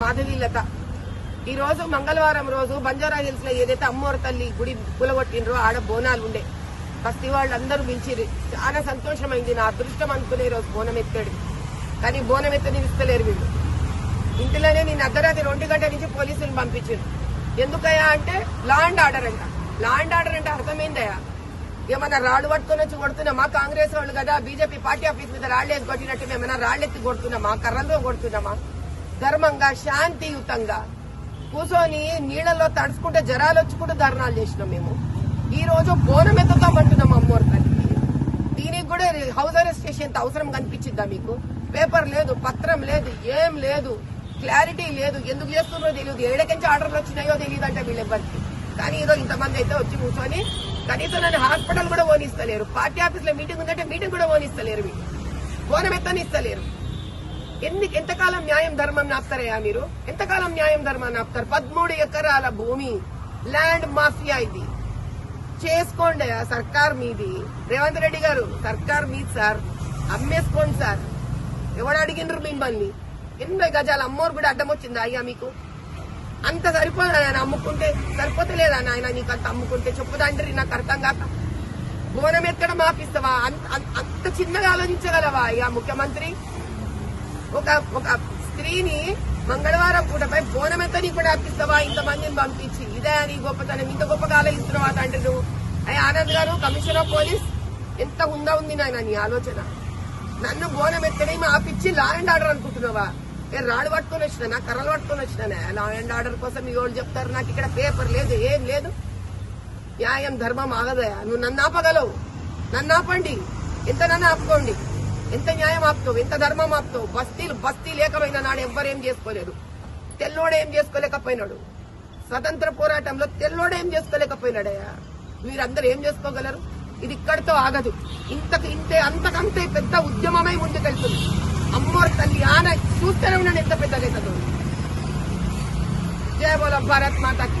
మాధవీలత ఈ రోజు మంగళవారం రోజు బంజారా హిల్స్లో ఏదైతే అమ్మోరు తల్లి గుడి కూలగొట్టినరో ఆడ బోనాలు ఉండే బస్తీ వాళ్ళందరూ పిలిచిరు చాలా సంతోషమైంది నా అదృష్టం అనుకునే రోజు బోనం ఎత్తాడు కానీ బోనం ఎత్తని ఇస్తలేరు వీళ్ళు. ఇంటిలోనే నేను అర్ధరాత్రి రెండు గంటల నుంచి పోలీసులు పంపించారు ఎందుకయ్యా అంటే లాండ్ ఆర్డర్ అంట లాండ్ ఆర్డర్ అంటే అర్థమైందయ్యా ఏమన్నా రాళ్ళు పట్టుకొని వచ్చి కొడుతున్నామా కాంగ్రెస్ వాళ్ళు కదా బీజేపీ పార్టీ ఆఫీస్ మీద రాళ్ళు వేసి కొట్టినట్టు మేమన్నా రాళ్ళెత్తి కొడుతున్నామా? కర్రలతో కొడుతున్నామా? ధర్మంగా శాంతియుతంగా. కూర్చొని నీళ్ళలో తడుచుకుంటే జ్వరాలు వచ్చుకుంటూ ధర్నాలు చేసినాం మేము. ఈ రోజు బోనం ఎత్తుతామంటున్నాం అమ్మోరు తల్లికి దీనికి కూడా హౌస్ అరెస్ట్ చేసేంత అవసరం కనిపించిందా మీకు? పేపర్ లేదు పత్రం లేదు ఏం లేదు క్లారిటీ లేదు. ఎందుకు చేస్తున్నారో తెలియదు. ఏడకించి ఆర్డర్లు వచ్చినాయో తెలియదు అంటే వీళ్ళెవ్వరికి. కానీ ఏదో ఇంతమంది అయితే వచ్చి కూర్చొని కనీసం నన్ను హాస్పిటల్ కూడా ఓనిస్తలేరు పార్టీ ఆఫీస్లో మీటింగ్ ఉందంటే మీటింగ్ కూడా ఓనిస్తలేరు మీకు బోనం ఎత్తనిస్తలేరు. ఎన్ని ఎంతకాలం న్యాయం ధర్మం నాపుతారయ్యా మీరు? ఎంతకాలం న్యాయం ధర్మం నాపుతారు? పదమూడు ఎకరాల భూమి ల్యాండ్ మాఫియా ఇది. చేసుకోండి సర్కార్ మీది. రేవంత్ రెడ్డి గారు సర్కార్ మీది సార్. అమ్మేసుకోండి సార్. ఎవడు అడిగినరు మిమ్మల్ని? ఎనభై గజాల అమ్మోరు కూడా అడ్డం వచ్చిందా అయ్యా మీకు? అంత సరిపోదా ఆయన అమ్ముకుంటే? సరిపోతలేదా నాయన నీకు అంత అమ్ముకుంటే? చెప్పుదండ్రి నాకు అర్థం కాక. భువనం ఎక్కడ ఆపిస్తావా అంత అంత- అంత చిన్నగా ఆలోచించగలవా అయ్యా ముఖ్యమంత్రి? ఒక ఒక స్త్రీని మంగళవారం పూటపై బోనం ఎత్తని కూడా ఆపిస్తావా ఇంతమందిని పంపించి. ఇదే నీ గొప్పతనం. ఇంత గొప్పగా ఆలోచిస్తున్నావా తండ్రి నువ్వు అయ్యా ఆనంద్ గారు కమిషనర్ ఆఫ్ పోలీస్ ఎంత ఉందా ఉంది నాయన నీ ఆలోచన? నన్ను బోనం ఎత్తనేమి ఆపిచ్చి లా అండ్ ఆర్డర్ అనుకుంటున్నావా? ఏ రాళ్ళు పట్టుకొని వచ్చినా కర్రలు పట్టుకొని వచ్చినా లా అండ్ ఆర్డర్ కోసం మీ వాళ్ళు చెప్తారు. నాకు ఇక్కడ పేపర్ లేదు ఏం లేదు. న్యాయం ధర్మం ఆగదయా? నువ్వు నన్ను ఆపగలవు. నన్ను ఆపండి. ఎంత నన్ను ఆపుకోండి? ఎంత న్యాయం ఆపుతావు? ఎంత ధర్మం ఆపుతావు? బస్తీలు బస్తీ లేకమైన నాడు ఎవ్వరేం చేసుకోలేరు తెల్లోడేం చేసుకోలేకపోయినాడు. స్వతంత్ర పోరాటంలో తెల్లోడేం చేసుకోలేకపోయినాడయ్యా. మీరందరూ ఏం చేసుకోగలరు? ఇది ఇక్కడితో ఆగదు. ఇంతకు ఇంతే అంతకంతే పెద్ద ఉద్యమమై ముందుకెళ్తుంది. అమ్మోరు తల్లి ఆన చూస్తూనే ఉన్నాను ఎంత పెద్దగా అవుతుందో జయ బోల భారత్ మాతాకి.